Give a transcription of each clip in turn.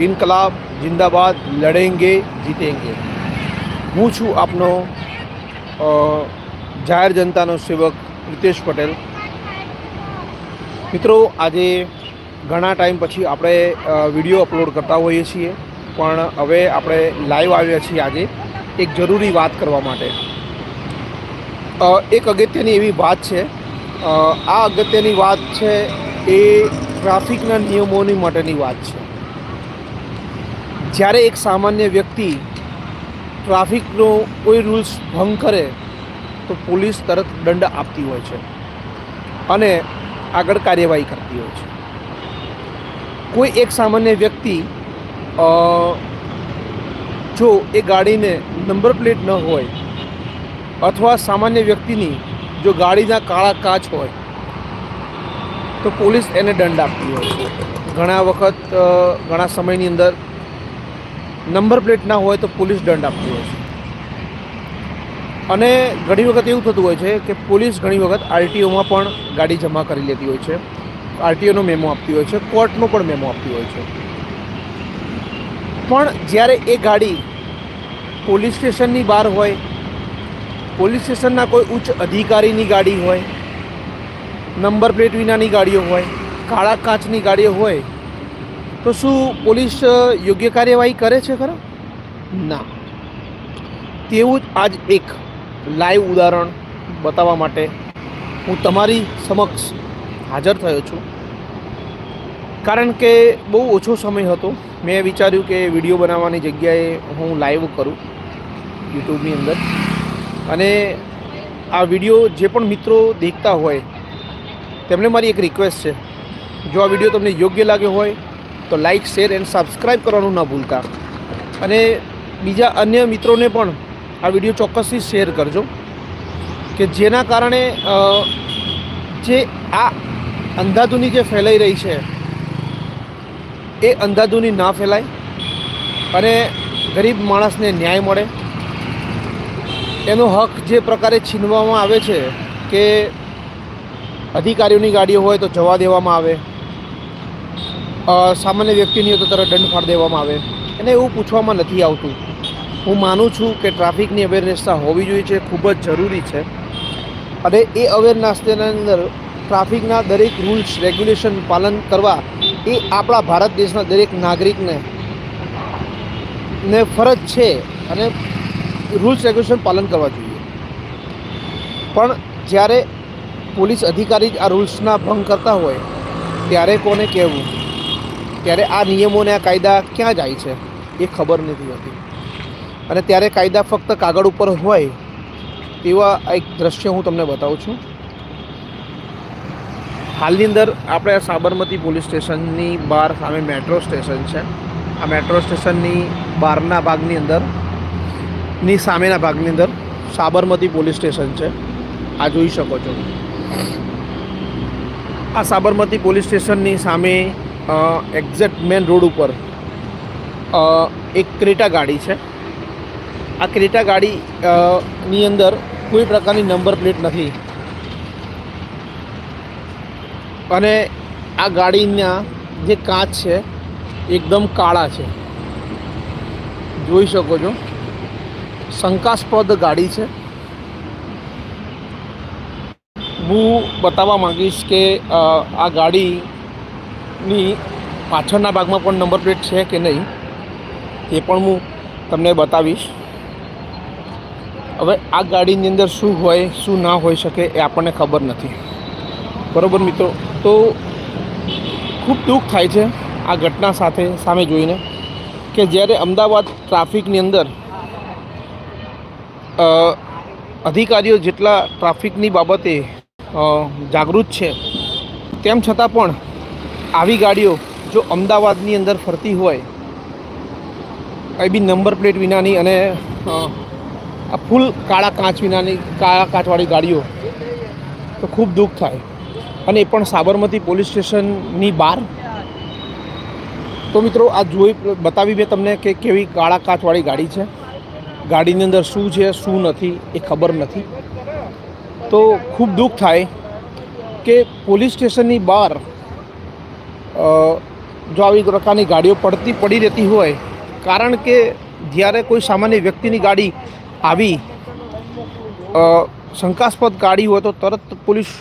ઇનકલાબ જિંદાબાદ લડેંગે જીતેંગે હું છું આપનો જાહેર જનતાનો સેવક રિતેશ પટેલ મિત્રો આજે ઘણા ટાઈમ પછી આપણે વીડિયો અપલોડ કરતા હોઈએ છીએ પણ હવે આપણે લાઈવ આવ્યા છીએ આજે એક જરૂરી વાત કરવા માટે એક અગત્યની એવી વાત છે આ અગત્યની વાત છે એ ટ્રાફિકના નિયમોની માટેની વાત છે જ્યારે એક સામાન્ય વ્યક્તિ ટ્રાફિકનો કોઈ રૂલ્સ ભંગ કરે, તો પોલીસ તરત દંડ આપતી હોય છે અને આગળ કાર્યવાહી કરતી હોય છે. કોઈ એક સામાન્ય વ્યક્તિ જો એ ગાડીને નંબર પ્લેટ ન હોય અથવા સામાન્ય વ્યક્તિની જો ગાડીના કાળા કાચ હોય, તો પોલીસ એને દંડ આપતી હોય છે. ઘણા વખત ઘણા સમયની અંદર નંબર પ્લેટ ના હોય તો પોલીસ દંડ આપતી હોય છે. અને ઘણી વખત એવું થતું હોય છે કે પોલીસ ઘણી વખત આરટીઓમાં પણ ગાડી જમા કરી લેતી હોય છે. આરટીઓનો મેમો આપતી હોય છે, કોર્ટનો પણ મેમો આપતી હોય છે. પણ જ્યારે એ ગાડી પોલીસ સ્ટેશનની બહાર હોય, પોલીસ સ્ટેશનના કોઈ ઉચ્ચ અધિકારીની ગાડી હોય, નંબર પ્લેટ વિનાની ગાડીઓ હોય, કાળા કાચની ગાડીઓ હોય તો શું પોલીસ યોગ્ય કાર્યવાહી કરે છે ખરા? ના. તેવું જ આજ એક લાઈવ ઉદાહરણ બતાવવા માટે હું તમારી સમક્ષ હાજર થયો છું. કારણ કે બહુ ઓછો સમય હતો. મેં વિચાર્યું કે વીડિયો બનાવવાની જગ્યાએ હું લાઈવ કરું યુટ્યુબની અંદર. અને આ વીડિયો જે પણ મિત્રો દેખતા હોય, તેમને મારી એક રિક્વેસ્ટ છે. જો આ વીડિયો તમને યોગ્ય લાગ્યો હોય તો લાઇક શેર એન્ડ સબસ્ક્રાઈબ કરવાનું ન ભૂલતા. અને બીજા અન્ય મિત્રોને પણ આ વીડિયો ચોક્કસથી શેર કરજો, કે જેના કારણે જે આ અંધાધૂની જે ફેલાઈ રહી છે, એ અંધાધૂની ના ફેલાય અને ગરીબ માણસને ન્યાય મળે. એનો હક જે પ્રકારે છીનવામાં આવે છે કે અધિકારીઓની ગાડીઓ હોય તો જવા દેવામાં આવે સામાન્ય વ્યક્તિની તો તરત દંડ ફાળ દેવામાં આવે. એને એવું પૂછવામાં નથી આવતું. હું માનું છું કે ટ્રાફિકની અવેરનેસતા હોવી જોઈએ છે, ખૂબ જ જરૂરી છે. અને એ અવેરનેસની અંદર ટ્રાફિકના દરેક રૂલ્સ, રેગ્યુલેશન પાલન કરવા એ આપણા ભારત દેશના દરેક નાગરિકને, ને ફરજ છે અને રૂલ્સ, રેગ્યુલેશન પાલન કરવા જોઈએ. પણ જ્યારે પોલીસ અધિકારી જ આ રૂલ્સના ભંગ કરતા હોય, ત્યારે કોને કહેવું? ત્યારે આ નિયમોને આ કાયદા ક્યાં જાય છે એ ખબર નથી હોતી. અને ત્યારે કાયદા ફક્ત કાગળ ઉપર હોય તેવા એક દ્રશ્ય હું તમને બતાવું છું. હાલની અંદર આપણે સાબરમતી પોલીસ સ્ટેશનની બહાર સામે મેટ્રો સ્ટેશન છે. આ મેટ્રો સ્ટેશનની બહારના ભાગની અંદર, ની સામેના ભાગની અંદર સાબરમતી પોલીસ સ્ટેશન છે. આ જોઈ શકો છો. આ સાબરમતી પોલીસ સ્ટેશનની સામે એક્ઝેક્ટ મેન રોડ ઉપર એક ક્રેટા ગાડી છે. આ ક્રેટા ગાડી ની અંદર કોઈ પ્રકારની નંબર પ્લેટ નથી. અને આ ગાડીના જે કાચ છે, એકદમ કાળા છે. જોઈ શકો છો. શંકાસ્પદ ગાડી છે. હું બતાવવા માંગીશ કે આ આ ગાડીની પાછળના ભાગમાં પણ નંબર પ્લેટ છે કે નહીં, એ પણ હું તમને બતાવીશ. હવે આ ગાડીની અંદર શું હોય, શું ના હોઈ શકે એ આપણને ખબર નથી. બરાબર મિત્રો? તો ખૂબ દુઃખ થાય છે આ ઘટના સાથે, સામે જોઈને, કે જ્યારે અમદાવાદ ટ્રાફિકની અંદર અધિકારીઓ જેટલા ટ્રાફિકની બાબતે જાગૃત છે, તેમ છતાં પણ આવી ગાડીઓ જો અમદાવાદની અંદર ફરતી હોય, કંઈ બી નંબર પ્લેટ વિનાની અને આ ફૂલ કાળા કાચ વિનાની, કાળા કાચવાળી ગાડીઓ, તો ખૂબ દુઃખ થાય. અને એ પણ સાબરમતી પોલીસ સ્ટેશનની બહાર. તો મિત્રો, આ જોઈ બતાવી મેં તમને કે કેવી કાળા કાચવાળી ગાડી છે. ગાડીની અંદર શું છે, શું નથી, એ ખબર નથી. તો ખૂબ દુઃખ થાય કે પોલીસ સ્ટેશનની બહાર જો આવી પ્રકારની ગાડીઓ પડતી પડી રહેતી હોય, કારણ કે જ્યારે કોઈ સામાન્ય વ્યક્તિની ગાડી આવી શંકાસ્પદ ગાડી હોય તો તરત પોલીસ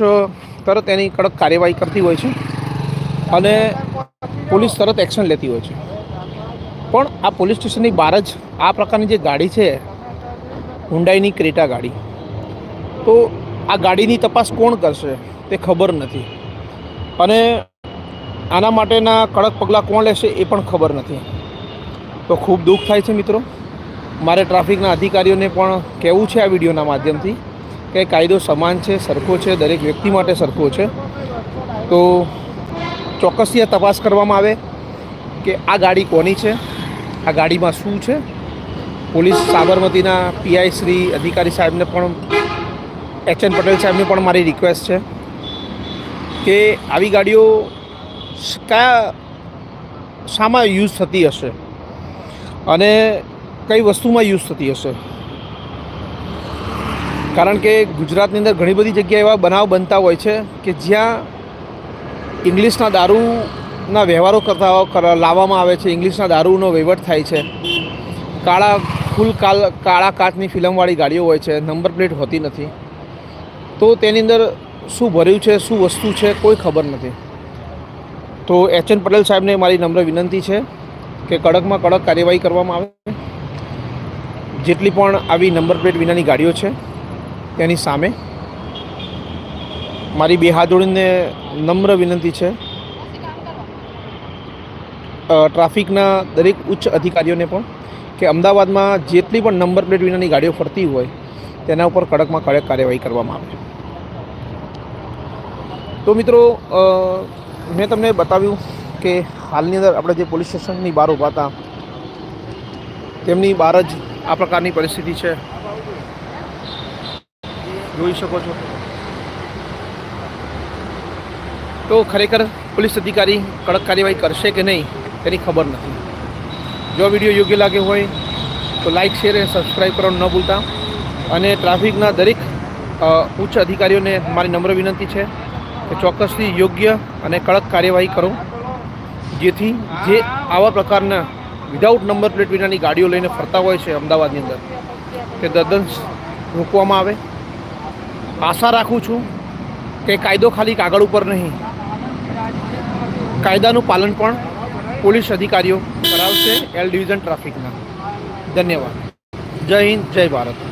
તરત એની કડક કાર્યવાહી કરતી હોય છે અને પોલીસ તરત એક્શન લેતી હોય છે. પણ આ પોલીસ સ્ટેશનની બહાર જ આ પ્રકારની જે ગાડી છે, હુંડાઈની ક્રેટા ગાડી, તો આ ગાડીની તપાસ કોણ કરશે તે ખબર નથી. અને આના માટેના કડક પગલાં કોણ લેશે એ પણ ખબર નથી. તો ખૂબ દુઃખ થાય છે મિત્રો. મારે ટ્રાફિકના અધિકારીઓને પણ કહેવું છે આ વિડીયોના માધ્યમથી કે કાયદો સમાન છે, સરખો છે, દરેક વ્યક્તિ માટે સરખો છે. તો ચોક્કસથી તપાસ કરવામાં આવે કે આ ગાડી કોની છે, આ ગાડીમાં શું છે? પોલીસ સાબરમતીના પીઆઈ શ્રી અધિકારી સાહેબને પણ, એચ એન પટેલ સાહેબને પણ મારી રિક્વેસ્ટ છે કે આવી ગાડીઓ કયા શામાં યુઝ થતી હશે? અને કઈ વસ્તુમાં યુઝ થતી હશે? કારણ કે ગુજરાતની અંદર ઘણી બધી જગ્યાએ એવા બનાવ બનતા હોય છે કે જ્યાં ઇંગ્લિશના દારૂના વ્યવહારો કરતા લાવવામાં આવે છે, ઇંગ્લિશના દારૂનો વહીવટ થાય છે. કાળા, ફૂલ કાલ, કાળા કાચની ફિલ્મવાળી ગાડીઓ હોય છે, નંબર પ્લેટ હોતી નથી. તો તેની અંદર શું ભર્યું છે, શું વસ્તુ છે, કોઈ ખબર નથી. તો એચ એન પટેલ સાહેબને મારી નમ્ર વિનંતી છે કે કડકમાં કડક કાર્યવાહી કરવામાં આવે. જેટલી પણ આવી નંબર પ્લેટ વિનાની ગાડીઓ છે, તેની સામે મારી બે હાથ જોડીને નમ્ર વિનંતી છે. ટ્રાફિકના દરેક ઉચ્ચ અધિકારીઓને પણ કે અમદાવાદમાં જેટલી પણ નંબર પ્લેટ વિનાની ગાડીઓ ફરતી હોય, તેના ઉપર કડકમાં કડક કાર્યવાહી કરવામાં આવે. તો મિત્રો મેં તમને બતાવ્યું કે હાલની અંદર આપણે જે પોલીસ સ્ટેશનની બહાર ઊભા હતા, તેમની બહાર જ આ પ્રકારની પરિસ્થિતિ છે. જોઈ શકો છો. તો ખરેખર પોલીસ અધિકારી કડક કાર્યવાહી કરશે કે નહીં, તેની ખબર નથી. જો વીડિયો યોગ્ય લાગે હોય, તો લાઇક શેર અને સબસ્ક્રાઈબ કરવાનું ન ભૂલતા. અને ટ્રાફિકના દરેક ઉચ્ચ અધિકારીઓને મારી નમ્ર વિનંતી છે. કે ચોક્કસથી યોગ્ય અને કડક કાર્યવાહી કરો. જેથી જે આવા પ્રકારના વિધાઉટ નંબર પ્લેટ વિનાની ગાડીઓ લઈને ફરતા હોય છે અમદાવાદની અંદર તે તદ્દન રોકવામાં આવે. આશા રાખું છું કે કાયદો ખાલી કાગળ ઉપર નહીં, કાયદાનું પાલન પણ પોલીસ અધિકારીઓ કરાવશે એલ ડિવિઝન ટ્રાફિકના ધન્યવાદ. જય હિન્દ, જય ભારત.